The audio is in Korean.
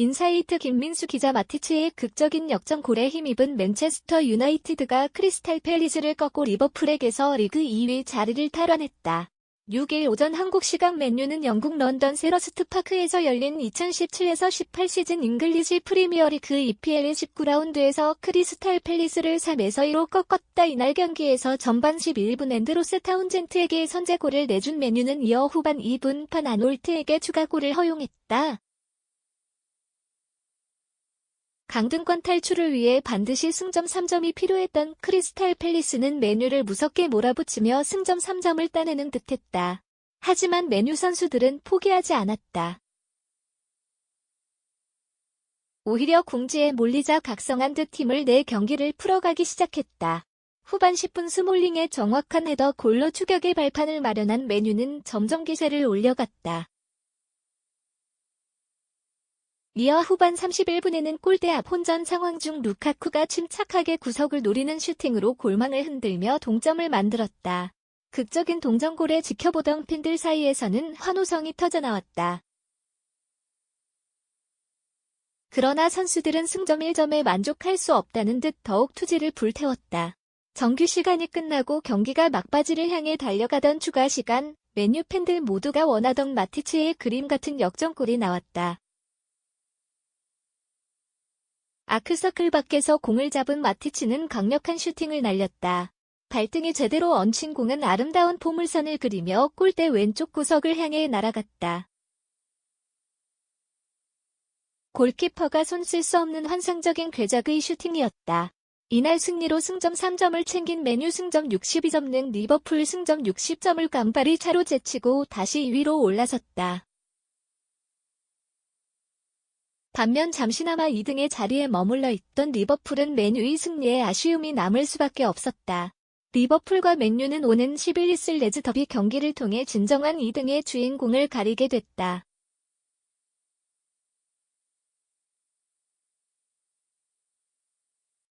인사이트 김민수 기자 마티츠의 극적인 역전 골에 힘입은 맨체스터 유나이티드가 크리스탈 팰리스를 꺾고 리버풀에게서 리그 2위 자리를 탈환했다. 6일 오전 한국 시각 맨유는 영국 런던 세러스트 파크에서 열린 2017에서 18 시즌 잉글리시 프리미어리그 EPL 19라운드에서 크리스탈 팰리스를 3에서 2로 꺾었다. 이날 경기에서 전반 11분 앤드로스 타운젠트에게 선제골을 내준 맨유는 이어 후반 2분 판 아놀트에게 추가골을 허용했다. 강등권 탈출을 위해 반드시 승점 3점이 필요했던 크리스탈 팰리스는 메뉴를 무섭게 몰아붙이며 승점 3점을 따내는 듯했다. 하지만 메뉴 선수들은 포기하지 않았다. 오히려 궁지에 몰리자 각성한 듯 팀을 내 경기를 풀어가기 시작했다. 후반 10분 스몰링의 정확한 헤더 골로 추격의 발판을 마련한 메뉴는 점점 기세를 올려갔다. 이어 후반 31분에는 골대 앞 혼전 상황 중 루카쿠가 침착하게 구석을 노리는 슈팅으로 골망을 흔들며 동점을 만들었다. 극적인 동점골에 지켜보던 팬들 사이에서는 환호성이 터져나왔다. 그러나 선수들은 승점 1점에 만족할 수 없다는 듯 더욱 투지를 불태웠다. 정규 시간이 끝나고 경기가 막바지를 향해 달려가던 추가 시간, 맨유 팬들 모두가 원하던 마티츠의 그림 같은 역전골이 나왔다. 아크서클 밖에서 공을 잡은 마티치는 강력한 슈팅을 날렸다. 발등에 제대로 얹힌 공은 아름다운 포물선을 그리며 골대 왼쪽 구석을 향해 날아갔다. 골키퍼가 손쓸 수 없는 환상적인 궤적의 슈팅이었다. 이날 승리로 승점 3점을 챙긴 메뉴 승점 62점 능 리버풀 승점 60점을 깜발이 차로 제치고 다시 2위로 올라섰다. 반면 잠시나마 2등의 자리에 머물러 있던 리버풀은 맨유의 승리에 아쉬움이 남을 수밖에 없었다. 리버풀과 맨유는 오는 11일 있을 레즈 더비 경기를 통해 진정한 2등의 주인공을 가리게 됐다.